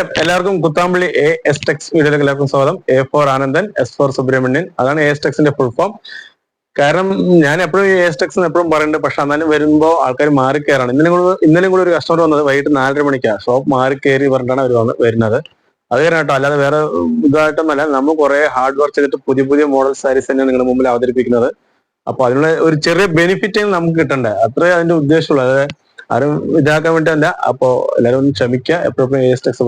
എല്ലാവർക്കും Kuthampully A S Tex വീഡിയോയിലേക്ക് എല്ലാവർക്കും സ്വാഗതം. A for Anandan S for Subramanian. അതാണ് എ എസ് ടെക്സിന്റെ ഫുൾ ഫോം കാരണം ഞാൻ എപ്പോഴും എ എസ് ടെക്സ് എപ്പോഴും പറയുന്നുണ്ട് പക്ഷെ എന്നാലും വരുമ്പോൾ ആൾക്കാർ മാറി കയറാണ് ഇന്നലെ കൂടെ ഇന്നലെയും കൂടെ ഒരു കസ്റ്റമർ വന്നത് വൈകിട്ട് നാലര മണിക്കാണ് ഷോപ്പ് മാറി കയറി പറഞ്ഞിട്ടാണ് അവർ വന്ന് വരുന്നത്. അത് കാരണം അല്ലാതെ വേറെ ഇതായിട്ടൊന്നല്ല നമ്മൾ കുറെ ഹാർഡ് വർക്ക് ചെയ്തിട്ട് പുതിയ പുതിയ മോഡൽ സാരീസ് തന്നെ നിങ്ങളുടെ മുമ്പിൽ അവതരിപ്പിക്കുന്നത്. അപ്പൊ അതിനുള്ള ഒരു ചെറിയ ബെനിഫിറ്റ് നമുക്ക് കിട്ടണ്ടേ. അത്രേ അതിന്റെ ഉദ്ദേശമുള്ളൂ. അതായത് ആരും ഇതാക്കാൻ വേണ്ടിയല്ല. അപ്പോ എല്ലാവരും ഒന്ന് ക്ഷമിക്കുക. എപ്പോഴും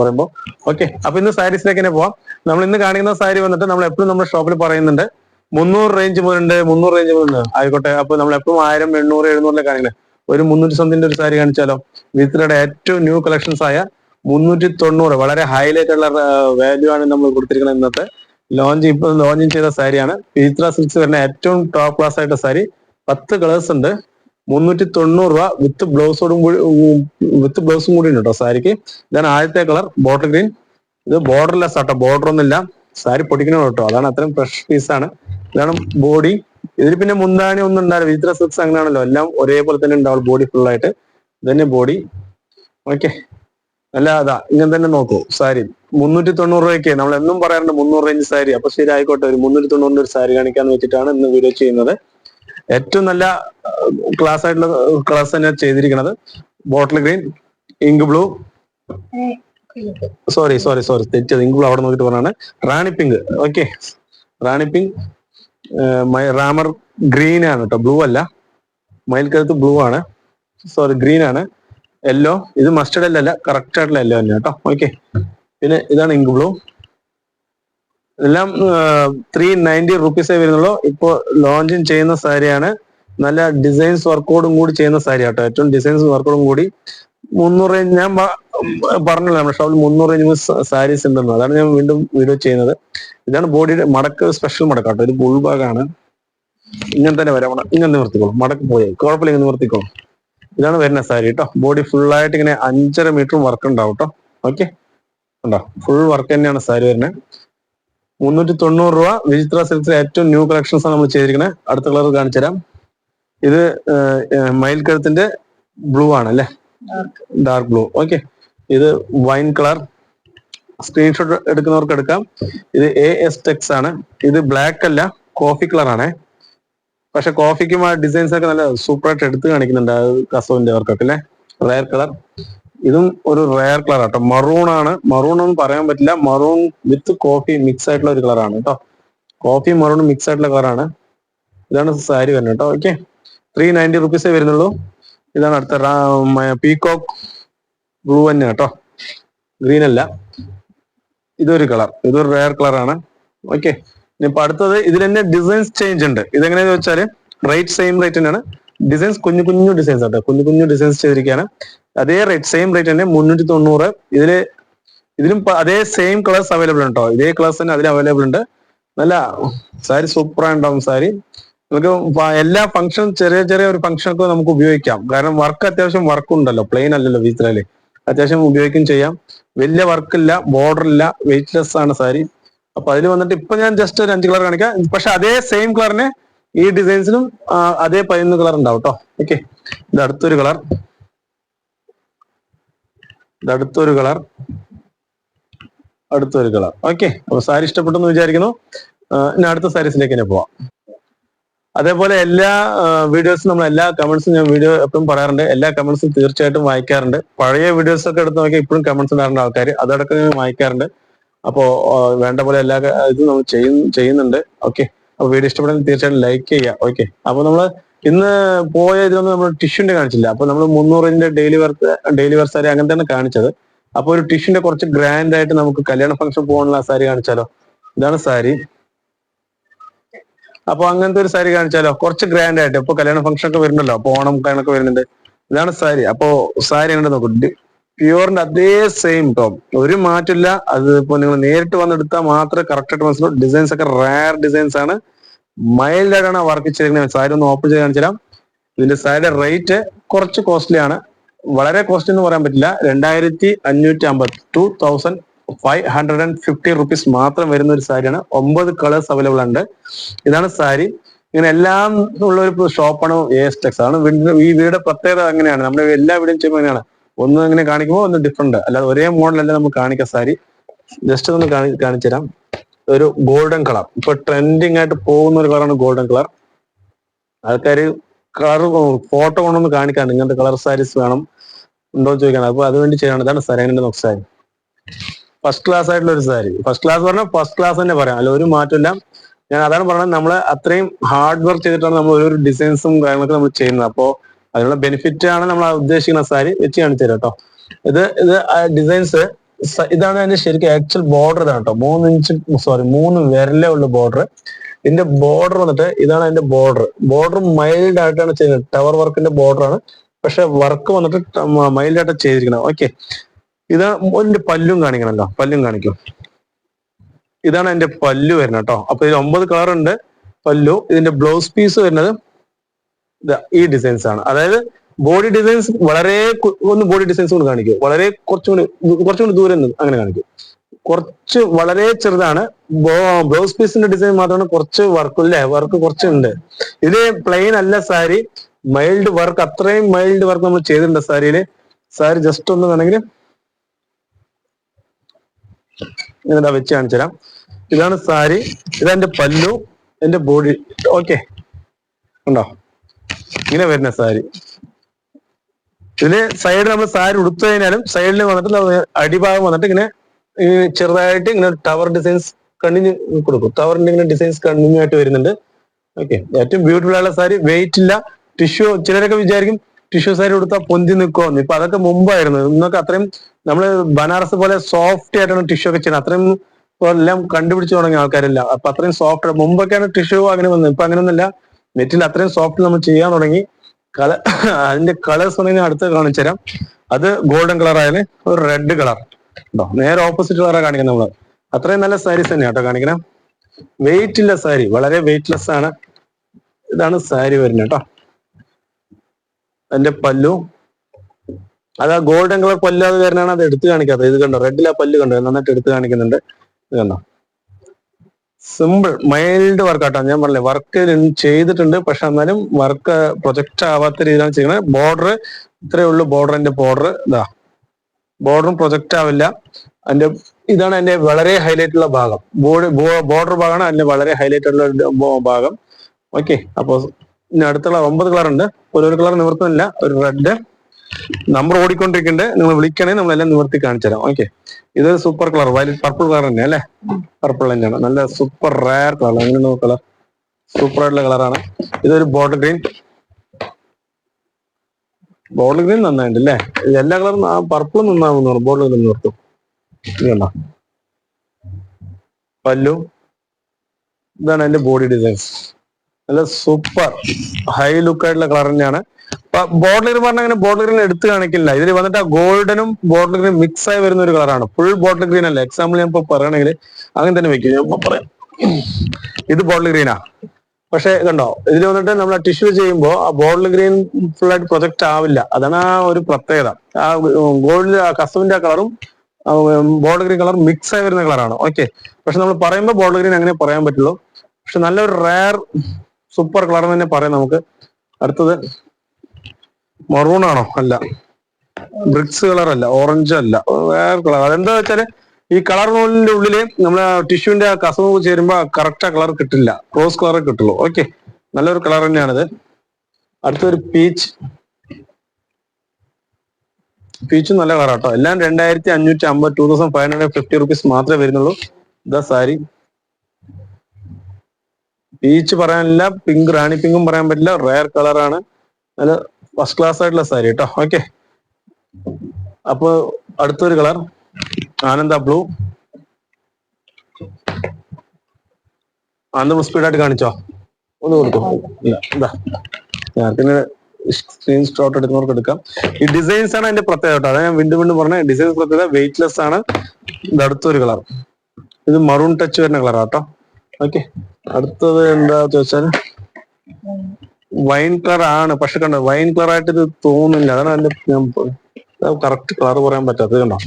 പറയുമ്പോൾ ഓക്കെ അപ്പൊ ഇന്ന് സാരീസിലേക്ക് തന്നെ പോവാം. നമ്മൾ ഇന്ന് കാണിക്കുന്ന സാരി വന്നിട്ട് നമ്മൾ എപ്പോഴും നമ്മുടെ ഷോപ്പിൽ പറയുന്നുണ്ട്. മുന്നൂറ് റേഞ്ച് മുതലുണ്ട്. മുന്നൂറ് റേഞ്ച് മുതലുണ്ട്. ആയിക്കോട്ടെ. അപ്പൊ നമ്മൾ എപ്പോഴും ആയിരം എണ്ണൂറ് എഴുന്നൂറിലെ കാണിക്കുന്നത് ഒരു മുന്നൂറ്റി സംതിന്റെ ഒരു സാരി കാണിച്ചാലോ? വിത്രയുടെ ഏറ്റവും ന്യൂ കളക്ഷൻസ് ആയ മുന്നൂറ്റി തൊണ്ണൂറ്. വളരെ ഹൈലൈറ്റ് ഉള്ള വാല്യൂ ആണ് നമ്മൾ കൊടുത്തിരിക്കുന്നത് ഇന്നത്തെ. ലോഞ്ച് ഇപ്പൊ ലോഞ്ചിങ് ചെയ്ത സാരിയാണ്. വിത്ര സിൽക്സ് വരുന്ന ഏറ്റവും ടോപ്പ് ക്ലാസ് ആയിട്ട് സാരി. പത്ത് കളേഴ്സ് ഉണ്ട്. മുന്നൂറ്റി തൊണ്ണൂറ് രൂപ വിത്ത് ബ്ലൗസോടും കൂടി വിത്ത് ബ്ലൗസും കൂടി ഉണ്ട് കേട്ടോ സാരിക്ക്. ഇതാണ് ആദ്യത്തെ കളർ ബോട്ടിൽ ഗ്രീൻ ഇത് ബോർഡർലെസ് ആട്ടോ ബോർഡർ ഒന്നുമില്ല. സാരി പൊടിക്കണോ കേട്ടോ അതാണ് അത്രയും ഫ്രഷ് പീസാണ് ഇതാണ് ബോഡി ഇതിൽ പിന്നെ മുന്താണി ഒന്നും ഉണ്ടാവില്ല. വിചിത്ര സിക്സ് അങ്ങനെയാണല്ലോ. എല്ലാം ഒരേപോലെ തന്നെ ഉണ്ടാവും ബോഡി ഫുൾ ആയിട്ട്. ഇതന്നെ ബോഡി ഓക്കെ അല്ല അതാ ഇങ്ങനെ തന്നെ നോക്കൂ. സാരി. മുന്നൂറ്റി തൊണ്ണൂറ് രൂപയ്ക്ക്. നമ്മൾ എന്നും പറയാറുണ്ട് മുന്നൂറ് റേഞ്ച് സാരി. അപ്പൊ ശരി ആയിക്കോട്ടെ ഒരു മുന്നൂറ്റി തൊണ്ണൂറിന്റെ ഒരു സാരി കാണിക്കാന്ന് വെച്ചിട്ടാണ് ഇന്ന് വീഡിയോ ചെയ്യുന്നത്. ഏറ്റവും നല്ല ക്ലാസ് ആയിട്ടുള്ള ക്ലാസ് തന്നെ ചെയ്തിരിക്കുന്നത് bottle green ink blue sorry sorry sorry തെറ്റത് ink blue അവിടെ നോക്കിട്ട് പറഞ്ഞാണ് rani pink. Okay rani pink rammer green ആണ് കേട്ടോ. ബ്ലൂ അല്ല. മയിൽക്കകത്ത് ബ്ലൂ ആണ്. സോറി ഗ്രീൻ ആണ്. യെല്ലോ ഇത് മസ്റ്റർഡ് എല്ലോ അല്ല. കറക്റ്റ് ആയിട്ടുള്ള യെല്ലോ തന്നെ കേട്ടോ. ഓക്കെ പിന്നെ ഇതാണ് ഇങ്ക് ബ്ലൂ എല്ലാം ത്രീ നയന്റി റുപ്പീസേ വരുന്നുള്ളൂ. ഇപ്പോൾ ലോഞ്ചിങ് ചെയ്യുന്ന സാരിയാണ്. നല്ല ഡിസൈൻസ് വർക്കോടും കൂടി ചെയ്യുന്ന സാരി കേട്ടോ ഏറ്റവും ഡിസൈൻസ് വർക്കോടും കൂടി. മുന്നൂറ് റേഞ്ച് ഞാൻ പറഞ്ഞില്ല നമ്മുടെ ഷോപ്പിൽ മുന്നൂറ് റേഞ്ച് സാരീസ് ഉണ്ടെന്ന്. അതാണ് ഞാൻ വീണ്ടും വീഡിയോ ചെയ്യുന്നത്. ഇതാണ് ബോഡിയുടെ മടക്ക് സ്പെഷ്യൽ മടക്കാട്ടോ. കേട്ടോ ഇത് ബുൾബാഗാണ് ഇങ്ങനെ തന്നെ വരാം. ഇങ്ങനെ നിവർത്തിക്കോളും. മടക്ക് പോയി. കുഴപ്പമില്ല ഇങ്ങനെ നിവർത്തിക്കോളും. ഇതാണ് വരുന്ന സാരി കേട്ടോ ബോഡി ഫുള്ളായിട്ട് ഇങ്ങനെ അഞ്ചര മീറ്റർ വർക്ക് ഉണ്ടാവും കേട്ടോ ഓക്കെ ഉണ്ടോ ഫുൾ വർക്ക് തന്നെയാണ് സാരി വരുന്നത്. മുന്നൂറ്റി തൊണ്ണൂറ് രൂപ വിചിത്ര സിൽക്സിലെ ഏറ്റവും ന്യൂ കളക്ഷൻസ് ആണ് നമ്മൾ ചെയ്തിരിക്കുന്നത്. അടുത്ത കളർ കാണിച്ചു തരാം. ഇത് മയിൽ കഴുത്തിന്റെ ബ്ലൂ ആണ് അല്ലേ? ഡാർക്ക് ബ്ലൂ ഓക്കെ ഇത് വൈൻ കളർ സ്ക്രീൻഷോട്ട് എടുക്കുന്നവർക്ക് എടുക്കാം. ഇത് എ എസ് ടെക്സ് ആണ്. ഇത് ബ്ലാക്ക് അല്ല കോഫി കളർ ആണ്. പക്ഷെ കോഫിക്കും ആ ഡിസൈൻസ് ഒക്കെ നല്ല സൂപ്പറായിട്ട് എടുത്ത് കാണിക്കുന്നുണ്ട് കസവിന്റെ വർക്കൊക്കെ അല്ലേ? റയർ കളർ ഇതും ഒരു റയർ കളർ ആട്ടോ. മറൂൺ ആണ്. മറൂൺ ഒന്നും പറയാൻ പറ്റില്ല. മറൂൺ വിത്ത് കോഫി മിക്സ് ആയിട്ടുള്ള ഒരു കളറാണ് കേട്ടോ. കോഫി മറൂൺ മിക്സ് ആയിട്ടുള്ള കളറാണ് ഇതാണ് സാരി വരുന്നത് കേട്ടോ. ഓക്കെ ത്രീ നയന്റി റുപ്പീസേ വരുന്നുള്ളൂ. ഇതാണ് അടുത്ത പീകോക്ക് ബ്ലൂ തന്നെ കേട്ടോ. ഗ്രീൻ അല്ല. ഇതൊരു കളർ ഇതൊരു റയർ കളറാണ് ഓക്കെ ഇനിയിപ്പോ അടുത്തത് ഇതിൽ തന്നെ ഡിസൈൻസ് ചേഞ്ച് ഉണ്ട്. ഇതെങ്ങനെയാന്ന് വെച്ചാൽ റേറ്റ് സെയിം റേറ്റ് തന്നെയാണ്. ഡിസൈൻസ് കുഞ്ഞു കുഞ്ഞു ഡിസൈൻസ് ആട്ടോ. കുഞ്ഞു കുഞ്ഞു ഡിസൈൻസ് ചെയ്തിരിക്കുകയാണ്. അതേ റേറ്റ് സെയിം റേറ്റ് തന്നെ മുന്നൂറ്റി തൊണ്ണൂറ് ഇതിൽ ഇതിലും അതേ സെയിം കളേഴ്സ് അവൈലബിൾ ഉണ്ടോ? ഇതേ കളേഴ്സ് തന്നെ അതിൽ അവൈലബിൾ ഉണ്ട്. നല്ല സാരി സൂപ്പർ ഉണ്ടാവും സാരി. നമുക്ക് എല്ലാ ഫംഗ്ഷൻ ചെറിയ ചെറിയ ഒരു ഫംഗ്ഷൻ ഒക്കെ നമുക്ക് ഉപയോഗിക്കാം. കാരണം വർക്ക് അത്യാവശ്യം വർക്ക് ഉണ്ടല്ലോ. പ്ലെയിൻ അല്ലല്ലോ വീത്രയിൽ അത്യാവശ്യം ഉപയോഗിക്കും ചെയ്യാം. വലിയ വർക്ക് ഇല്ല ബോർഡർ ഇല്ല വെയിറ്റ്ലെസ് ആണ് സാരി. അപ്പൊ അതിൽ വന്നിട്ട് ഇപ്പൊ ഞാൻ ജസ്റ്റ് ഒരു അഞ്ച് കളർ കാണിക്കാം. പക്ഷെ അതേ സെയിം കളറിന് ഈ ഡിസൈൻസിനും അതേ പതിനൊന്ന് കളർ ഉണ്ടാവും കേട്ടോ ഓക്കെ ഇത് അടുത്തൊരു കളർ ഇത് അടുത്തൊരു കളർ അടുത്തൊരു കളർ ഓക്കെ അപ്പൊ സാരി ഇഷ്ടപ്പെട്ടെന്ന് വിചാരിക്കുന്നു. ഇനി അടുത്ത സാരീസിലേക്ക് തന്നെ പോവാം. അതേപോലെ എല്ലാ വീഡിയോസും നമ്മൾ എല്ലാ കമന്റ്സും ഞാൻ വീഡിയോ എപ്പോഴും പറയാറുണ്ട്. എല്ലാ കമന്റ്സും തീർച്ചയായിട്ടും വായിക്കാറുണ്ട്. പഴയ വീഡിയോസ് ഒക്കെ എടുത്ത് നോക്കിയാൽ ഇപ്പോഴും കമന്റ്സ് ഇടാറുണ്ട് ആൾക്കാർ അതടക്കം ഞാൻ വായിക്കാറുണ്ട്. അപ്പോൾ വേണ്ട പോലെ എല്ലാ ഇതും നമ്മൾ ചെയ്യുന്നുണ്ട്. ഓക്കെ അപ്പൊ വീഡിയോ ഇഷ്ടപ്പെടാൻ തീർച്ചയായിട്ടും ലൈക്ക് ചെയ്യുക. ഓക്കെ അപ്പൊ നമ്മൾ ഇന്ന് പോയ ഇതിലൊന്നും നമ്മൾ ടിഷ്യൂന്റെ കാണിച്ചില്ല. അപ്പൊ നമ്മൾ മുന്നൂറിന്റെ daily work daily work sari അങ്ങനെ തന്നെ കാണിച്ചത്. അപ്പൊ ഒരു ടിഷ്യൂന്റെ കുറച്ച് ഗ്രാൻഡ് ആയിട്ട് നമുക്ക് കല്യാണ ഫംഗ്ഷൻ പോകാനുള്ള സാരി കാണിച്ചാലോ? ഇതാണ് സാരി അപ്പൊ അങ്ങനത്തെ ഒരു സാരി കാണിച്ചാലോ? കുറച്ച് ഗ്രാൻഡ് ആയിട്ട്. ഇപ്പൊ കല്യാണ ഫംഗ്ഷൻ ഒക്കെ വരുന്നുണ്ടല്ലോ. അപ്പൊ ഓണം കണക്ക് വരുന്നുണ്ട്. ഇതാണ് സാരി അപ്പൊ സാരി എങ്ങനെ നോക്കും. പ്യുവറിന്റെ അതേ സെയിം ടോം ഒരു മാറ്റില്ല അത് ഇപ്പൊ നിങ്ങൾ നേരിട്ട് വന്നെടുത്താൽ മാത്രമേ കറക്റ്റ് ആയിട്ട് മനസ്സിലാവും. ഡിസൈൻസ് ഒക്കെ റയർ ഡിസൈൻസ് ആണ്. മൈൽഡ് ആയിട്ടാണ് വർക്ക് ചെയ്തിരിക്കുന്നത് സാരി ഒന്ന് ഓപ്പൺ ചെയ്ത് കാണിച്ചു തരാം ഇതിന്റെ സാരിയുടെ റേറ്റ് കുറച്ച് കോസ്റ്റ്ലി ആണ്. വളരെ കോസ്റ്റ്ലി എന്ന് പറയാൻ പറ്റില്ല. രണ്ടായിരത്തി അഞ്ഞൂറ്റി അമ്പത് two thousand five hundred and fifty rupees മാത്രം വരുന്ന ഒരു സാരിയാണ്. ഒമ്പത് കളേഴ്സ് അവൈലബിൾ ഉണ്ട്. ഇതാണ് സാരി. ഇങ്ങനെ എല്ലാം ഉള്ള ഒരു ഷോപ്പാണ് എ എസ് ടെക്സ് ആണ് ഈ വീടിന്റെ പ്രത്യേകത അങ്ങനെയാണ്. നമ്മുടെ എല്ലാ വീടും ചെയ്യുമ്പോൾ അങ്ങനെയാണ്. ഒന്ന് ഇങ്ങനെ കാണിക്കുമ്പോൾ ഒന്ന് ഡിഫറെന്റ് അല്ലാതെ ഒരേ മോഡലല്ല നമുക്ക് കാണിക്കാം സാരി. ജസ്റ്റ് ഒന്ന് കാണിച്ചു തരാം ഒരു ഗോൾഡൻ കളർ ഇപ്പൊ ട്രെൻഡിങ് ആയിട്ട് പോകുന്ന ഒരു കളറാണ് ഗോൾഡൻ കളർ ആൾക്കാർ കളർ ഫോട്ടോ കൊണ്ടൊന്ന് കാണിക്കാണ്ട് ഇങ്ങനത്തെ കളർ സാരീസ് വേണം ഉണ്ടോ എന്ന് ചോദിക്കണം അപ്പൊ അതുവേണ്ടി ചെയ്യണം ഇതാണ് സരേനന്റെ നോക്ക് സാരി. ഫസ്റ്റ് ക്ലാസ് ആയിട്ടുള്ള ഒരു സാരി. ഫസ്റ്റ് ക്ലാസ് പറഞ്ഞാൽ ഫസ്റ്റ് ക്ലാസ് തന്നെ പറയാം. അല്ല ഒരു മാറ്റമില്ല ഞാൻ അതാണ് പറഞ്ഞത് നമ്മൾ അത്രയും ഹാർഡ് വർക്ക് ചെയ്തിട്ടാണ് നമ്മൾ ഓരോ ഡിസൈൻസും കാര്യങ്ങളൊക്കെ നമ്മൾ ചെയ്യുന്നത്. അപ്പോൾ അതിനുള്ള ബെനിഫിറ്റ് ആണ് നമ്മൾ ഉദ്ദേശിക്കുന്ന സാരി വെച്ച് കാണിച്ചു തരാം കേട്ടോ. ഇത് ഇത് ഡിസൈൻസ് ഇതാണ് അതിന്റെ ശരിക്കും ആക്ച്വൽ ബോർഡർ ഇതാണ് കേട്ടോ മൂന്ന് ഇഞ്ച് സോറി മൂന്ന് വിരലേ ഉള്ള ബോർഡർ ഇതിന്റെ ബോർഡർ വന്നിട്ട് ഇതാണ് അതിന്റെ ബോർഡർ ബോർഡർ മൈൽഡ് ആയിട്ടാണ് ചെയ്യുന്നത്. ടവർ വർക്കിന്റെ ബോർഡർ ആണ്. പക്ഷെ വർക്ക് വന്നിട്ട് മൈൽഡ് ആയിട്ട് ചെയ്തിരിക്കുന്നത്. ഓക്കെ ഇതാണ് അതിന്റെ പല്ലും കാണിക്കണല്ലോ. പല്ലും കാണിക്കും. ഇതാണ് അതിന്റെ പല്ലു വരുന്നത് കേട്ടോ അപ്പൊ ഇതിൽ ഒമ്പത് കളർ ഉണ്ട്. പല്ലു ഇതിന്റെ ബ്ലൗസ് പീസ് വരുന്നത് ഈ ഡിസൈൻസ് ആണ്. അതായത് ബോഡി ഡിസൈൻസ് വളരെ ഒന്ന് ബോഡി ഡിസൈൻസ് കൊണ്ട് കാണിക്കും. വളരെ കുറച്ചുകൂടി കുറച്ചുകൂടി കുറച്ചും കൂടി ദൂരം അങ്ങനെ കാണിക്കും. കുറച്ച് വളരെ ചെറുതാണ്. ബ്ലൗസ് പീസിന്റെ ഡിസൈൻ മാത്രമാണ് കുറച്ച് വർക്ക് ഇല്ലേ വർക്ക് കുറച്ചുണ്ട്. ഇത് പ്ലെയിൻ അല്ല സാരി. മൈൽഡ് വർക്ക് അത്രയും മൈൽഡ് വർക്ക് നമ്മൾ ചെയ്തിട്ടുണ്ട് സാരിയിൽ. സാരി ജസ്റ്റ് ഒന്ന് വേണമെങ്കിൽ ഇതാ വെച്ച് കാണിച്ചു തരാം. ഇതാണ് സാരി. ഇതാ എന്റെ പല്ലു. എന്റെ ബോഡി ഓക്കെ ഉണ്ടോ? ഇങ്ങനെ വരുന്ന സാരി. ഇതിൽ സൈഡ് നമ്മൾ സാരി ഉടുത്തു കഴിഞ്ഞാലും സൈഡിൽ വന്നിട്ട് അടിഭാഗം വന്നിട്ട് ഇങ്ങനെ ചെറുതായിട്ട് ഇങ്ങനെ ടവർ ഡിസൈൻസ് കണ്ടിന്യൂ കൊടുക്കും. ടവറിന്റെ ഇങ്ങനെ ഡിസൈൻസ് കണ്ടിന്യൂ ആയിട്ട് വരുന്നുണ്ട്. ഓക്കെ ഏറ്റവും ബ്യൂട്ടിഫുൾ ആയുള്ള സാരി വെയിറ്റ് ഇല്ല. ടിഷ്യൂ ചിലരൊക്കെ വിചാരിക്കും ടിഷ്യൂ സാരി കൊടുത്താൽ പൊന്തി നിൽക്കുമെന്ന് ഇപ്പൊ അതൊക്കെ മുമ്പായിരുന്നു. ഇന്നൊക്കെ അത്രയും നമ്മൾ ബനാറസ് പോലെ സോഫ്റ്റ് ആയിട്ടാണ് ടിഷ്യൂ ഒക്കെ ചെയ്യുന്നത്. അത്രയും എല്ലാം കണ്ടുപിടിച്ചു തുടങ്ങിയ ആൾക്കാരില്ല. അപ്പൊ അത്രയും സോഫ്റ്റ് മുമ്പൊക്കെയാണ് ടിഷ്യൂ അങ്ങനെ വന്നത്. ഇപ്പൊ അങ്ങനെയൊന്നുമില്ല. നെറ്റിൽ അത്രയും സോഫ്റ്റ് നമ്മൾ ചെയ്യാൻ തുടങ്ങി. കള അതിന്റെ കളേഴ്സ് പറഞ്ഞാൽ അടുത്ത് കാണിച്ചു തരാം. അത് ഗോൾഡൻ കളർ ആയാലും ഒരു റെഡ് കളർ. ഉണ്ടോ നേരെ ഓപ്പോസിറ്റ് കളറാണ് കാണിക്കുന്നത് നമ്മൾ. അത്രയും നല്ല സാരീസ് തന്നെയാണ് കേട്ടോ കാണിക്കണം. വെയിറ്റ് ഇല്ല സാരി വളരെ വെയിറ്റ്ലെസ് ആണ്. ഇതാണ് സാരി വരുന്നത് കേട്ടോ. അതിന്റെ പല്ലു. അത് ആ ഗോൾഡൻ കളർ പല്ലാതെ കാരനാണ് അത് എടുത്ത് കാണിക്കാത്തത്. ഇത് കണ്ടോ? റെഡിൽ ആ പല്ല് കണ്ടോ? നന്നായിട്ട് എടുത്ത് കാണിക്കുന്നുണ്ട്. ഇത് കണ്ടോ? സിമ്പിൾ മൈൽഡ് വർക്ക് ആട്ടോ. ഞാൻ പറഞ്ഞില്ലേ വർക്ക് ചെയ്തിട്ടുണ്ട്. പക്ഷെ എന്നാലും വർക്ക് പ്രൊജക്റ്റ് ആവാത്ത രീതിയിലാണ് ചെയ്യുന്നത്. ബോർഡർ ഇത്രയേ ഉള്ളൂ ബോർഡറിന്റെ ബോർഡർ ഇതാ ബോർഡറും പ്രൊജക്റ്റ് ആവില്ല. അതിന്റെ ഇതാണ് അതിന്റെ വളരെ ഹൈലൈറ്റ് ഉള്ള ഭാഗം. ബോർഡ് ബോർഡർ ഭാഗമാണ് അതിന്റെ വളരെ ഹൈലൈറ്റ് ഉള്ള ഭാഗം. ഓക്കെ അപ്പൊ ഇനി അടുത്തുള്ള ഒമ്പത് കളർ ഉണ്ട്. ഒരു കളർ നിവർത്തുന്നില്ല. ഒരു റെഡ് നമ്പർ ഓടിക്കൊണ്ടിരിക്കുന്നുണ്ട്. നിങ്ങൾ വിളിക്കണേ നമ്മളെല്ലാം നിവർത്തി കാണിച്ചു തരാം. ഓക്കെ ഇത് super colour violet purple colour തന്നെ അല്ലേ? പർപ്പിൾ തന്നെയാണ്. നല്ല സൂപ്പർ റയർ കളർ അങ്ങനെ കളർ? സൂപ്പർ ആയിട്ടുള്ള കളറാണ് ഇതൊരു ബോർഡർ ഗ്രീൻ ബോർഡർ ഗ്രീൻ നന്നായിട്ടുണ്ട് അല്ലേ? എല്ലാ കളറും പർപ്പിൾ നന്നാവുന്നു ബോർഡർ ഗ്രീൻ നിർത്തും. പല്ലു. ഇതാണ് അതിന്റെ ബോഡി ഡിസൈൻസ് നല്ല സൂപ്പർ ഹൈ ലുക്ക് ആയിട്ടുള്ള കളർ തന്നെയാണ്. ബോർഡർ പറഞ്ഞ അങ്ങനെ ബോർഡർ ഗ്രീൻ എടുത്ത് കാണിക്കില്ല. ഇതിൽ വന്നിട്ട് ആ ഗോൾഡനും ബോർഡർ ഗ്രീൻ മിക്സ് ആയി വരുന്ന ഒരു കളറാണ് ഫുൾ ബോർഡർ ഗ്രീൻ അല്ല. എക്സാമ്പിൾ ഞാൻ ഇപ്പൊ പറയണെങ്കിൽ അങ്ങനെ തന്നെ വെക്കും. ഞാൻ പറയാം. ഇത് ബോർഡർ ഗ്രീനാ പക്ഷെ കണ്ടോ ഇതിൽ വന്നിട്ട് നമ്മൾ ടിഷ്യൂ ചെയ്യുമ്പോൾ ആ ബോർഡർ ഗ്രീൻ ഫുൾ ആയിട്ട് പ്രൊജക്ട് ആവില്ല. അതാണ് ആ ഒരു പ്രത്യേകത. ആ ഗോൾഡ് കസവിന്റെ ആ കളറും ബോർഡർ ഗ്രീൻ കളർ മിക്സ് ആയി വരുന്ന കളറാണ് ഓക്കെ പക്ഷെ നമ്മൾ പറയുമ്പോൾ ബോർഡർ ഗ്രീൻ അങ്ങനെ പറയാൻ പറ്റുള്ളൂ. പക്ഷെ നല്ലൊരു റയർ സൂപ്പർ കളർ തന്നെ പറയാം നമുക്ക്. അടുത്തത് മറൂൺ ആണോ? അല്ല. ബ്രിക്സ് കളർ അല്ല. ഓറഞ്ച് അല്ല. വേറെ കളർ അതെന്താ വെച്ചാൽ ഈ കളർ നൂലിന്റെ ഉള്ളിൽ നമ്മളെ ടിഷ്യൂന്റെ ആ കസവ് ചേരുമ്പോ കറക്റ്റ് ആ കളർ കിട്ടില്ല. റോസ് കളർ കിട്ടുള്ളൂ. ഓക്കെ നല്ലൊരു കളർ തന്നെയാണിത്. അടുത്തൊരു പീച്ച് പീച്ച് നല്ല കളർ കേട്ടോ എല്ലാം രണ്ടായിരത്തി അഞ്ഞൂറ്റി അമ്പത് two thousand five hundred fifty rupees മാത്രമേ വരുന്നുള്ളൂ. ഇതാ സാരി. പീച്ച് പറയാനില്ല. പിങ്ക് റാണി പിങ്കും പറയാൻ പറ്റില്ല. റയർ കളറാണ് നല്ല ഫസ്റ്റ് ക്ലാസ് ആയിട്ടുള്ള സാരി കേട്ടോ ഓക്കെ അപ്പൊ അടുത്തൊരു കളർ ആനന്ദ ബ്ലൂ ആനന്ദ സ്പീഡായിട്ട് കാണിച്ചോ? ഒന്ന് കൊടുക്കും ഇതാ. ഞാൻ പിന്നെ സ്ക്രീൻ ഷോട്ട് എടുക്കുന്നവർക്ക് എടുക്കാം. ഈ ഡിസൈൻസ് ആണ് അതിന്റെ പ്രത്യേകത കേട്ടോ. അതായത് ഞാൻ വീണ്ടും വീണ്ടും പറഞ്ഞ ഡിസൈൻസ് പ്രത്യേകത വെയിറ്റ്ലെസ് ആണ്. ഇത് അടുത്തൊരു കളർ ഇത് മറൂൺ ടച്ച് വരുന്ന കളർ കേട്ടോ. ഓക്കെ അടുത്തത് എന്താ ചോദിച്ചാൽ വൈൻ കളർ ആണ്. പക്ഷെ കണ്ടോ വൈൻ കളർ ആയിട്ട് ഇത് തോന്നുന്നില്ല. അതാണ് അതിന്റെ ഞാൻ കറക്റ്റ് കളർ പറയാൻ പറ്റാത്തത് കണ്ടോ.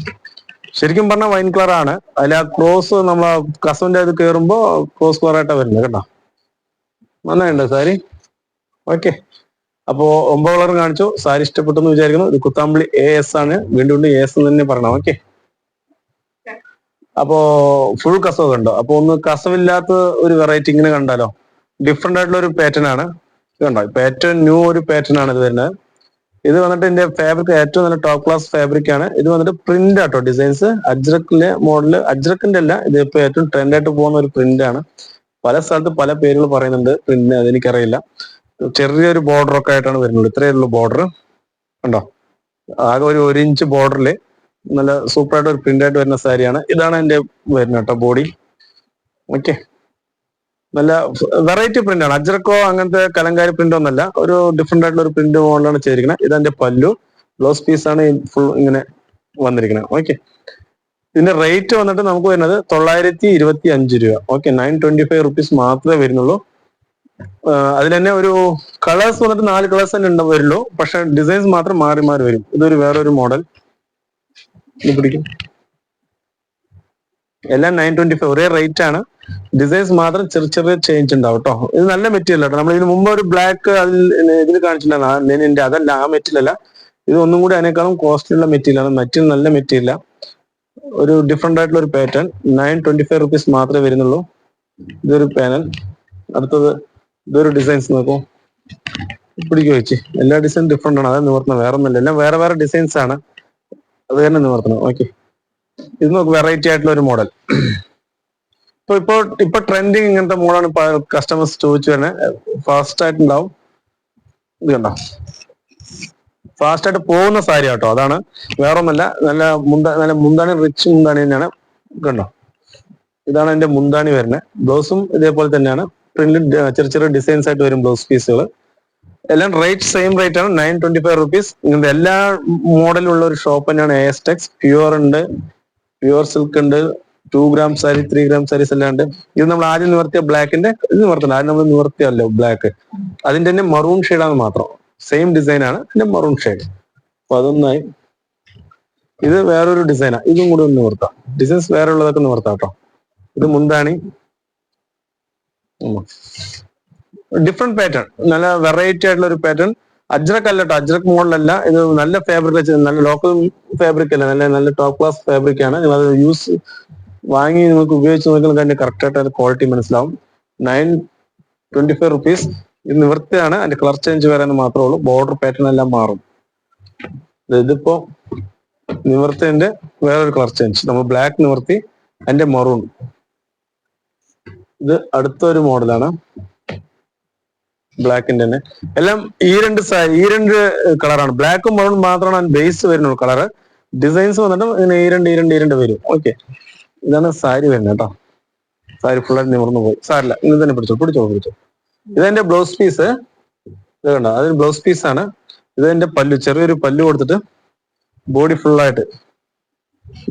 ശരിക്കും പറഞ്ഞാൽ വൈൻ കളർ ആണ്. അതിൽ ആ ക്രോസ് നമ്മൾ കസവിന്റെ അത് കയറുമ്പോ ക്രോസ് കളർ ആയിട്ടാ വരുന്നത് കേട്ടോ നന്നായിട്ടുണ്ട് സാരി? ഓക്കെ അപ്പോ ഒമ്പത് കളർ കാണിച്ചു. സാരി ഇഷ്ടപ്പെട്ടു എന്ന് വിചാരിക്കുന്നു. ഇത് കുത്താമ്പളി എ എസ് ആണ്. വീണ്ടും വീണ്ടും എ എസ് എന്ന് തന്നെ പറയണം. ഓക്കെ അപ്പോ ഫുൾ കസവ് കണ്ടോ. അപ്പൊ ഒന്ന് കസവില്ലാത്ത ഒരു വെറൈറ്റി ഇങ്ങനെ കണ്ടാലോ. ഡിഫറെന്റ് ആയിട്ടുള്ള ഒരു പാറ്റേൺ ആണ്. ഇത് കണ്ടോ ഇപ്പൊ ഏറ്റവും ന്യൂ ഒരു പാറ്റേൺ ആണ് ഇത് വരുന്നത്. ഇത് വന്നിട്ട് ഇതിന്റെ ഫാബ്രിക് ഏറ്റവും നല്ല ടോപ്പ് ക്ലാസ് ഫാബ്രിക് ആണ്. ഇത് വന്നിട്ട് പ്രിന്റ് ആട്ടോ. ഡിസൈൻസ് അജ്രക്കിലെ മോഡൽ അജ്രക്കിന്റെ അല്ല ഇത് ഇപ്പൊ ഏറ്റവും ട്രെൻഡ് ആയിട്ട് പോകുന്ന ഒരു പ്രിന്റ് ആണ്. പല സ്ഥലത്ത് പല പേരുകൾ പറയുന്നുണ്ട് പ്രിന്റ് അതെനിക്കറിയില്ല. ചെറിയൊരു ബോർഡർ ഒക്കെ ആയിട്ടാണ് വരുന്നത്. ഇത്രയേ ഉള്ളൂ ബോർഡർ ഉണ്ടോ ആകെ ഒരു ഒരു ഇഞ്ച് ബോർഡറിൽ നല്ല സൂപ്പറായിട്ട് ഒരു പ്രിന്റ് ആയിട്ട് വരുന്ന സാരിയാണ്. ഇതാണ് എന്റെ വരുന്നത് കേട്ടോ ബോഡി ഓക്കെ നല്ല വെറൈറ്റി പ്രിന്റ് ആണ്. അജ്രക്കോ അങ്ങനത്തെ കലങ്കാരി പ്രിന്റ് ഒന്നല്ല ഒരു ഡിഫറെന്റ് ആയിട്ടുള്ള ഒരു പ്രിന്റ് മോഡലാണ് ചെയ്തിരിക്കുന്നത് ഇതെന്റെ പല്ലു. ബ്ലൗസ് പീസ് ആണ് ഫുൾ ഇങ്ങനെ വന്നിരിക്കുന്നത് ഓക്കെ ഇതിന്റെ റേറ്റ് വന്നിട്ട് നമുക്ക് വരുന്നത് തൊള്ളായിരത്തി ഇരുപത്തി അഞ്ച് രൂപ. Okay nine twenty five rupees മാത്രമേ വരുന്നുള്ളൂ. അതിൽ തന്നെ ഒരു കളേഴ്സ് വന്നിട്ട് നാല് കളേഴ്സ് തന്നെ ഉണ്ടാവും വരുള്ളൂ. പക്ഷെ ഡിസൈൻസ് മാത്രം മാറി മാറി വരും. ഇതൊരു വേറൊരു മോഡൽ പിടിക്കും. എല്ലാം നയൻ ട്വന്റി ഫൈവ് ഒരേ റേറ്റ് ആണ്. ഡിസൈൻസ് മാത്രം ചെറിയ ചെറിയ ചേഞ്ച് ഉണ്ടാവും കേട്ടോ ഇത് നല്ല മെറ്റീരിയൽ കേട്ടോ നമ്മൾ ഇതിന് മുമ്പ് ഒരു ബ്ലാക്ക് അതിൽ ഇതിൽ കാണിച്ചിട്ടുണ്ടായിരുന്നു. ലെനിന്റെ അതല്ല ആ മെറ്റീരിയൽ അല്ല. ഇത് ഒന്നും കൂടി അതിനേക്കാളും കോസ്റ്റ്ലി ഉള്ള മെറ്റീരിയൽ ആണ്. മെറ്റീരിയൽ നല്ല മെറ്റീരിയൽ ഒരു ഡിഫറെന്റ് ആയിട്ടുള്ള ഒരു pattern nine twenty five rupees മാത്രമേ വരുന്നുള്ളൂ. ഇതൊരു പാനൽ അടുത്തത് ഇതൊരു ഡിസൈൻസ് നോക്കൂ. പിടിക്കുക വെച്ച് എല്ലാ ഡിസൈൻ ഡിഫറെന്റ് ആണ്. അത് നിവർത്തണം വേറെ ഒന്നുമില്ല എല്ലാം വേറെ വേറെ ഡിസൈൻസ് ആണ്. അത് തന്നെ നിവർത്തണം ഓക്കെ ഇത് നമുക്ക് വെറൈറ്റി ആയിട്ടുള്ള ഒരു മോഡൽ ഇപ്പൊ ഇപ്പൊ ഇപ്പൊ ട്രെൻഡിങ് ഇങ്ങനത്തെ മോഡാണ് കസ്റ്റമേഴ്സ് ചോദിച്ചു തന്നെ ഫാസ്റ്റ് ആയിട്ടുണ്ടാവും. ഇത് കണ്ടോ? ഫാസ്റ്റ് ആയിട്ട് പോകുന്ന സാരി കേട്ടോ അതാണ്. വേറൊന്നല്ല നല്ല മുന്ത നല്ല മുന്താണി റിച്ച് മുന്താണി തന്നെയാണ്. കണ്ടോ? ഇതാണ് എന്റെ മുന്താണി വരുന്നത് ബ്ലൗസും ഇതേപോലെ തന്നെയാണ്. പ്രിന്റിൽ ചെറിയ ചെറിയ ഡിസൈൻസ് ആയിട്ട് വരും ബ്ലൗസ് പീസുകൾ എല്ലാം റേറ്റ് സെയിം റേറ്റ് ആണ്. നയൻ ട്വന്റി ഫൈവ് റുപ്പീസ് ഇങ്ങനത്തെ എല്ലാ മോഡലുള്ള ഒരു ഷോപ്പ് തന്നെയാണ് എസ് പ്യുവർ ഉണ്ട്. പ്യുവർ സിൽക്ക് ഉണ്ട്. Two gram sari three gram saris എല്ലാം ഉണ്ട്. ഇത് നമ്മൾ ആദ്യം നിവർത്തിയ ബ്ലാക്കിന്റെ ഇത് നിവർത്തണം ആദ്യം നമ്മൾ നിവർത്തിയല്ലോ ബ്ലാക്ക് അതിന്റെ തന്നെ മറൂൺ ഷെയ്ഡാണ് മാത്രം. സെയിം ഡിസൈൻ ആണ്. അതിന്റെ മറൂൺ ഷെയ്ഡ് അപ്പൊ അതൊന്നായി. ഇത് വേറൊരു ഡിസൈനാണ് ഇതും കൂടി ഒന്ന് നിവർത്താം. ഡിസൈൻസ് വേറെ ഉള്ളതൊക്കെ നിവർത്താം കേട്ടോ. ഇത് മുന്താണി. ഡിഫറെന്റ് പാറ്റേൺ നല്ല വെറൈറ്റി ആയിട്ടുള്ള ഒരു പാറ്റേൺ അജ്രക് അല്ല കേട്ടോ അജ്രക് മോഡലല്ല ഇത് നല്ല ഫാബ്രിക് നല്ല ലോക്കൽ ഫാബ്രിക് അല്ല. നല്ല നല്ല ടോപ്പ് ക്ലാസ് ഫാബ്രിക് ആണ്. അത് യൂസ് വാങ്ങി നിങ്ങൾക്ക് ഉപയോഗിച്ച് നോക്കുന്നത് അതിന്റെ കറക്റ്റ് ആയിട്ട് അതിന്റെ ക്വാളിറ്റി മനസ്സിലാവും. നയൻ ട്വന്റി ഫൈവ് റുപ്പീസ് ഇത് നിവൃത്തിയാണ്. അതിന്റെ കളർ ചേഞ്ച് വരാൻ മാത്രമേ ഉള്ളൂ. ബോർഡർ പാറ്റേൺ എല്ലാം മാറും. ഇത് ഇതിപ്പോ നിവർത്തിന്റെ വേറൊരു കളർ ചേഞ്ച് നമ്മൾ ബ്ലാക്ക് നിവർത്തി അതിന്റെ മറൂൺ ഇത് അടുത്തൊരു മോഡലാണ് ബ്ലാക്കിന്റെ തന്നെ. എല്ലാം ഈ രണ്ട് ഈ രണ്ട് കളറാണ് ബ്ലാക്കും മറൂൺ മാത്രമാണ് ബേസ് വരുന്നുള്ളൂ കളറ് ഡിസൈൻസ് വന്നിട്ട് ഇങ്ങനെ ഈ രണ്ട് ഈ രണ്ട് ഈ രണ്ട് വരും. ഓക്കെ ഇതാണ് സാരി വരുന്നത് കേട്ടോ. സാരി ഫുള്ളായിട്ട് നിവർന്നു പോയി. സാരില്ല ഇന്ന് തന്നെ പിടിച്ചോ പിടിച്ചോ പിടിച്ചോ. ഇതെന്റെ ബ്ലൗസ് പീസ് ഇത് കണ്ടോ? അതൊരു ബ്ലൗസ് പീസ് ആണ്. ഇതെന്റെ പല്ലു ചെറിയൊരു പല്ലു കൊടുത്തിട്ട് ബോഡി ഫുള്ളായിട്ട്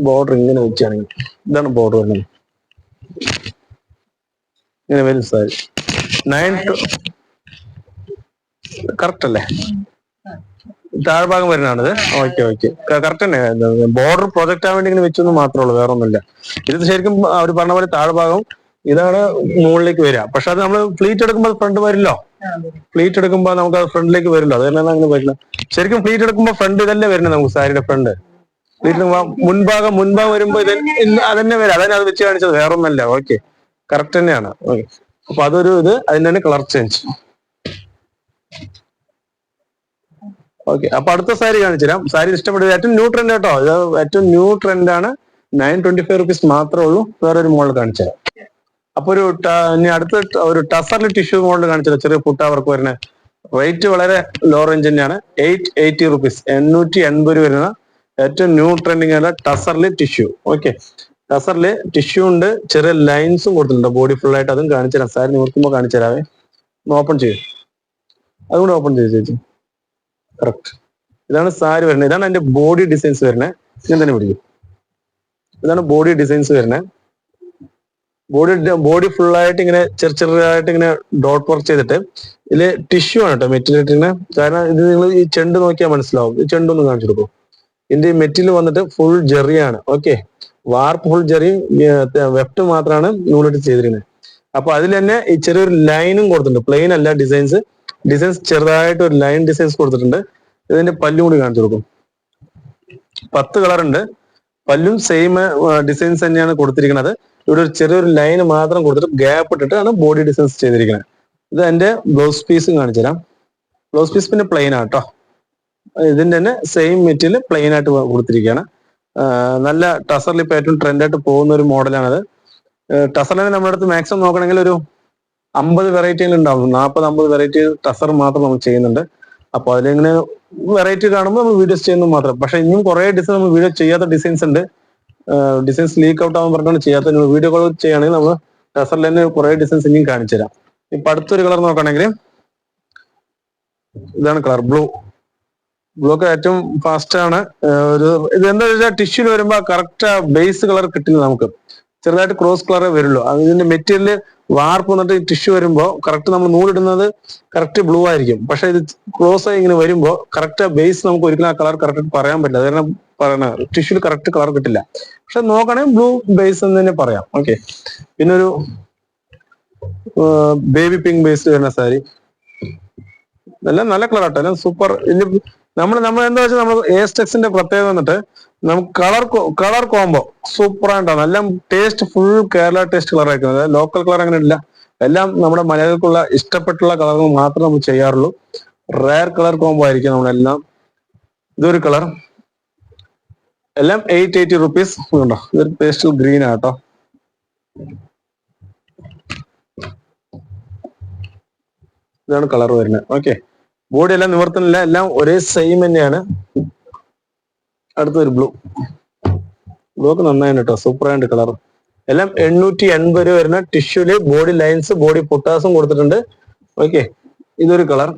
ബോർഡർ ഇങ്ങനെ വെച്ചാണെങ്കിൽ ഇതാണ് ബോർഡർ വരുന്നത്. ഇങ്ങനെ വരും സാരി. നയൻ ടു കറക്റ്റ് അല്ലേ? താഴ്ഭാഗം വരുന്നതാണിത്? ഓക്കെ ഓക്കെ കറക്റ്റ് തന്നെ. ബോർഡർ പ്രൊജക്റ്റ് ആ വേണ്ടി ഇങ്ങനെ വെച്ചൊന്നും മാത്രമേ ഉള്ളൂ വേറെ ഒന്നുമില്ല ഇത് ശരിക്കും അവർ പറഞ്ഞ പോലെ താഴ്ഭാഗം ഇതാണ് മുകളിലേക്ക് വരിക. പക്ഷെ അത് നമ്മൾ ഫ്ലീറ്റ് എടുക്കുമ്പോൾ ഫ്രണ്ട് വരില്ലോ? ഫ്ലീറ്റ് എടുക്കുമ്പോൾ നമുക്ക് അത് ഫ്രണ്ടിലേക്ക് വരില്ലോ? അത് തന്നെ അങ്ങനെ വരില്ല ശരിക്കും ഫ്ലീറ്റ് എടുക്കുമ്പോൾ ഫ്രണ്ട് ഇതല്ലേ വരുന്നത് നമുക്ക് സാരിയുടെ ഫ്രണ്ട് ഫ്ലീറ്റ് മുൻഭാഗം മുൻഭാഗം വരുമ്പോൾ ഇത് അതന്നെ വരാം അതന്നെ അത് വെച്ച് കാണിച്ചത്. വേറെ ഒന്നല്ല ഓക്കെ കറക്റ്റ് തന്നെയാണ്. ഓക്കെ അപ്പൊ അതൊരു ഇത് അതിന്റെ തന്നെ കളർ ചേഞ്ച് ഓക്കെ അപ്പൊ അടുത്ത സാരി കാണിച്ചു തരാം സാരി ഇഷ്ടപ്പെട്ടത് ഏറ്റവും ന്യൂ ട്രെൻഡ് കേട്ടോ ഇത് ഏറ്റവും ന്യൂ ട്രെൻഡ് ആണ്. നയൻ ട്വന്റി ഫൈവ് റുപ്പീസ് മാത്രമേ ഉള്ളൂ. വേറെ ഒരു മോഡൽ കാണിച്ചു തരാം അപ്പൊ ഒരു ഇനി അടുത്ത ഒരു ടസറിൽ ടിഷ്യൂ മോഡൽ കാണിച്ചു തരാം ചെറിയ പുട്ടാവർക്ക് വരുന്ന. റേറ്റ് വളരെ ലോ റേഞ്ച് തന്നെയാണ്. എയ്റ്റ് എയ്റ്റി റുപ്പീസ് എണ്ണൂറ്റി എൺപത് രൂപ വരുന്ന ഏറ്റവും ന്യൂ ട്രെൻഡിങ് ആണ് ടസറിൽ ടിഷ്യൂ ഓക്കെ ടസറിൽ ടിഷ്യൂ ഉണ്ട്. ചെറിയ ലൈൻസും കൊടുത്തിട്ടുണ്ട്. ബോഡി ഫുൾ ആയിട്ട് അതും കാണിച്ചു തരാം സാരി നോക്കുമ്പോൾ കാണിച്ചു ഒന്ന് ഓപ്പൺ ചെയ്യും. അതും കൂടെ ഓപ്പൺ ചെയ്തു ചേച്ചി. കറക്റ്റ് ഇതാണ് സാരി വരുന്നത്. ഇതാണ് അതിന്റെ ബോഡി ഡിസൈൻസ് വരുന്നത് ഞാൻ തന്നെ പിടിക്കും. ഇതാണ് ബോഡി ഡിസൈൻസ് വരുന്നത് ബോഡി ബോഡി ഫുള്ളായിട്ട് ഇങ്ങനെ ചെറു ചെറുതായിട്ട് ഇങ്ങനെ ഡോട്ട് വർക്ക് ചെയ്തിട്ട് ഇതിൽ ടിഷ്യൂ ആണ് കേട്ടോ മെറ്റീരിയൽ ഇട്ടിങ്ങനെ കാരണം ഇത് നിങ്ങൾ ഈ ചെണ്ട് നോക്കിയാൽ മനസ്സിലാവും. ഈ ചെണ്ട് ഒന്ന് കാണിച്ചു കൊടുക്കും. ഇതിന്റെ മെറ്റീരിയൽ വന്നിട്ട് ഫുൾ ജെറിയാണ് ഓക്കെ വാർപ്പ് ഫുൾ ജെറിയും വെഫ്റ്റ് മാത്രമാണ് നൂലിട്ട് ചെയ്തിരിക്കുന്നത് അപ്പൊ അതിൽ തന്നെ ഈ ചെറിയൊരു ലൈനും കൊടുത്തിട്ടുണ്ട്. പ്ലെയിൻ അല്ല ഡിസൈൻസ് ഡിസൈൻസ് ചെറുതായിട്ട് ഒരു ലൈൻ ഡിസൈൻസ് കൊടുത്തിട്ടുണ്ട്. ഇതിന്റെ പല്ലും കൂടി കാണിച്ചു കൊടുക്കും. പത്ത് കളർ ഉണ്ട്. പല്ലും സെയിം ഡിസൈൻസ് തന്നെയാണ് കൊടുത്തിരിക്കുന്നത്. ഇവിടെ ഒരു ചെറിയൊരു ലൈൻ മാത്രം കൊടുത്തിട്ട് ഗ്യാപ്പ് ഇട്ടിട്ടാണ് ബോഡി ഡിസൈൻസ് ചെയ്തിരിക്കുന്നത്. ഇത് എന്റെ ബ്ലൗസ് പീസും കാണിച്ചു തരാം. ബ്ലൗസ് പീസ് പിന്നെ പ്ലെയിൻ ആട്ടോ ഇതിന്റെ തന്നെ സെയിം മെറ്റീരിയൽ പ്ലെയിൻ ആയിട്ട് കൊടുത്തിരിക്കുകയാണ്. നല്ല ടസറിൽ ഇപ്പൊ ഏറ്റവും ട്രെൻഡായിട്ട് പോകുന്ന ഒരു മോഡലാണത് ടസറിനെ നമ്മുടെ അടുത്ത് മാക്സിമം നോക്കണമെങ്കിൽ ഒരു അമ്പത് വെറൈറ്റികൾ ഉണ്ടാവും. നാൽപ്പത് അമ്പത് വെറൈറ്റി ടസർ മാത്രം നമ്മൾ ചെയ്യുന്നുണ്ട്. അപ്പൊ അതിലിങ്ങനെ വെറൈറ്റി കാണുമ്പോൾ നമ്മൾ വീഡിയോസ് ചെയ്യുന്നത് മാത്രം. പക്ഷെ ഇനിയും കുറെ ഡിസൈൻ നമ്മൾ വീഡിയോ ചെയ്യാത്ത ഡിസൈൻസ് ഉണ്ട്. ഡിസൈൻസ് ലീക്ക് ഔട്ട് ആവാൻ പറഞ്ഞാണ് ചെയ്യാത്ത വീഡിയോ കോൾ ചെയ്യുകയാണെങ്കിൽ നമ്മൾ ടസറിൽ തന്നെ കുറെ ഡിസൈൻസ് ഇനിയും കാണിച്ചു തരാം. ഇപ്പൊ അടുത്തൊരു കളർ നോക്കുകയാണെങ്കിൽ ഇതാണ് കളർ ബ്ലൂ. ബ്ലൂ ഒക്കെ ഏറ്റവും ഫാസ്റ്റ് ആണ്. ഒരു ഇത് എന്താ വെച്ചാൽ ടിഷ്യൂൽ വരുമ്പോ കറക്റ്റ് ബേസ് കളർ കിട്ടില്ല നമുക്ക്. ചെറുതായിട്ട് ക്രോസ് കളറേ വരുള്ളൂ. അതിന്റെ മെറ്റീരിയൽ വാർപ്പ് വന്നിട്ട് ടിഷ്യൂ വരുമ്പോൾ കറക്റ്റ് നമ്മൾ നൂലിടുന്നത് കറക്റ്റ് ബ്ലൂ ആയിരിക്കും. പക്ഷെ ഇത് ക്ലോസ് ആയി ഇങ്ങനെ വരുമ്പോൾ കറക്റ്റ് ബേസ് നമുക്ക് ഒരിക്കലും ആ കളർ കറക്റ്റ് പറയാൻ പറ്റില്ല. കാരണം പറയണ ടിഷ്യൂൽ കറക്റ്റ് കളർ കിട്ടില്ല. പക്ഷെ നോക്കണേ ബ്ലൂ ബേസ് എന്ന് തന്നെ പറയാം. ഓക്കെ പിന്നെ ഒരു ബേബി പിങ്ക് ബേസ്ഡ് വരുന്ന സാരി. എല്ലാം നല്ല കളർ ആട്ടോ. എല്ലാം സൂപ്പർ നമ്മൾ നമ്മൾ എന്താ വെച്ചാൽ നമ്മൾ എസ്റ്റെക്സിന്റെ പ്രത്യേകത വന്നിട്ട് നമുക്ക് കളർ കളർ കോംബോ. സൂപ്പർ ആയിട്ടാണ് എല്ലാം taste full Kerala taste colour ആയിരിക്കുന്നത് ലോക്കൽ കളർ അങ്ങനെ ഇല്ല എല്ലാം നമ്മുടെ മലയാളികൾക്കുള്ള ഇഷ്ടപ്പെട്ടുള്ള കളറുകൾ മാത്രമേ നമ്മൾ ചെയ്യാറുള്ളൂ. റയർ കളർ കോംബോ ആയിരിക്കും നമ്മളെല്ലാം. ഇതൊരു കളർ എല്ലാം എയ്റ്റ് എയ്റ്റി റുപ്പീസ് ഉണ്ടോ ഇതൊരു പേസ്റ്റൽ ഗ്രീൻ ആട്ടോ ഇതാണ് കളർ വരുന്നത്. ഓക്കെ ബോഡി എല്ലാം നിവർത്തുന്നില്ല. എല്ലാം ഒരേ സെയിം തന്നെയാണ്. അടുത്തൊരു ബ്ലൂ ബ്ലൂ ഒക്കെ നന്നായിട്ട് കേട്ടോ. സൂപ്പർ ആയിട്ട് കളർ എല്ലാം എണ്ണൂറ്റി എൺപത് രൂപ വരുന്ന ടിഷ്യൂൽ ബോഡി ലൈൻസ് ബോഡി പൊട്ടാസും കൊടുത്തിട്ടുണ്ട്. ഓക്കെ ഇതൊരു കളർ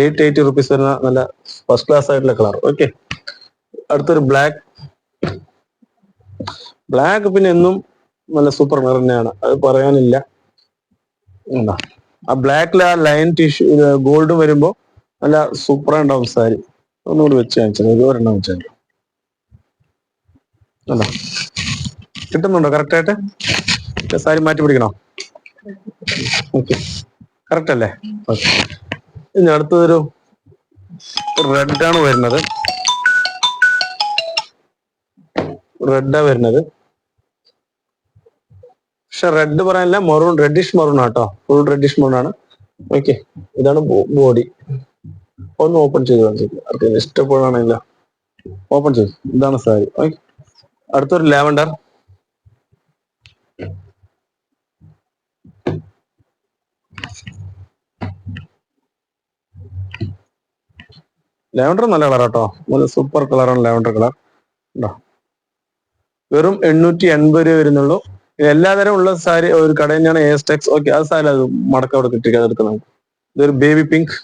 എയ്റ്റ് എയ്റ്റി റുപ്പീസ് വരുന്ന നല്ല ഫസ്റ്റ് ക്ലാസ് ആയിട്ടുള്ള കളർ ഓക്കെ അടുത്തൊരു ബ്ലാക്ക് ബ്ലാക്ക് പിന്നെ എന്നും നല്ല സൂപ്പർ കളർ തന്നെയാണ്. അത് പറയാനില്ല. എന്താ? ആ ബ്ലാക്കിൽ ആ ലൈൻ ടിഷ്യൂ ഗോൾഡ് വരുമ്പോ നല്ല സൂപ്പർ ഉണ്ടാവും സാരി. ഒന്നുകൂടി വെച്ച് കാണിച്ചത് ഇത് ഒരെണ്ണം വെച്ചാൽ അല്ല കിട്ടുന്നുണ്ടോ? കറക്റ്റ് ആയിട്ട്? സാരി മാറ്റി പിടിക്കണോ? ഓക്കെ കറക്റ്റ് അല്ലേ? ഇനി അടുത്തതൊരു റെഡാണ് വരുന്നത്. റെഡാ വരുന്നത്. പക്ഷെ റെഡ് പറയാനില്ല മറൂൺ റെഡിഷ് മറൂൺ ആട്ടോ. ഫുൾ റെഡിഷ് മറൂൺ ആണ്. ഓക്കെ ഇതാണ് ബോഡി ഒന്ന് ഓപ്പൺ ചെയ്ത് കാണിച്ചു. ഇഷ്ടപ്പെടുകയാണെങ്കിലോ ഓപ്പൺ ചെയ്തു ഇതാണ് സാരി. ഓക്കെ അടുത്തൊരു ലാവൻഡർ ലാവൻഡർ നല്ല കളർ കേട്ടോ നല്ല സൂപ്പർ കളറാണ് ലാവൻഡർ കളർ ഉണ്ടോ? വെറും എണ്ണൂറ്റി എൺപത് രൂപ വരുന്നുള്ളൂ. എല്ലാതരം ഉള്ള സാരി ഒരു കട തന്നെയാണ് സ്റ്റെക്സ് ഓക്കെ ആ സാരി അത് മടക്കം അവിടെ കിട്ടി അത് എടുക്കുന്നത് ഇതൊരു ബേബി പിങ്ക്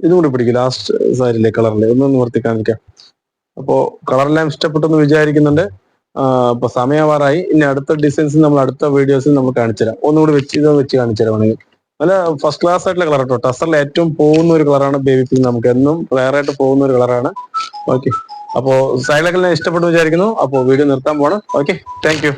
ഇതും കൂടി പിടിക്കും. ലാസ്റ്റ് സാരിയിലെ കളറിലെ ഒന്ന് നിവർത്തി കാണിക്കാം. അപ്പോ കളറെല്ലാം ഇഷ്ടപ്പെട്ടെന്ന് വിചാരിക്കുന്നുണ്ട്. അപ്പൊ സമയമാറായി. ഇനി അടുത്ത ഡിസൈൻസ് നമ്മൾ അടുത്ത വീഡിയോസിൽ നമ്മൾ കാണിച്ചുതരാം. ഒന്നുകൂടി വെച്ച് ഇത് വെച്ച് കാണിച്ചുതരാണെങ്കിൽ നല്ല ഫസ്റ്റ് ക്ലാസ് ആയിട്ടുള്ള കളർ കേട്ടോ ടസറിൽ ഏറ്റവും പോകുന്ന ഒരു കളറാണ് ബേബി പിങ്ക് നമുക്ക് എന്നും റയറായിട്ട് പോകുന്ന ഒരു കളറാണ് ഓക്കെ അപ്പോ സൈഡിലൊക്കെ ഇഷ്ടപ്പെട്ടു വിചാരിക്കുന്നു. അപ്പോ വീഡിയോ നിർത്താൻ പോണം ഓക്കെ താങ്ക്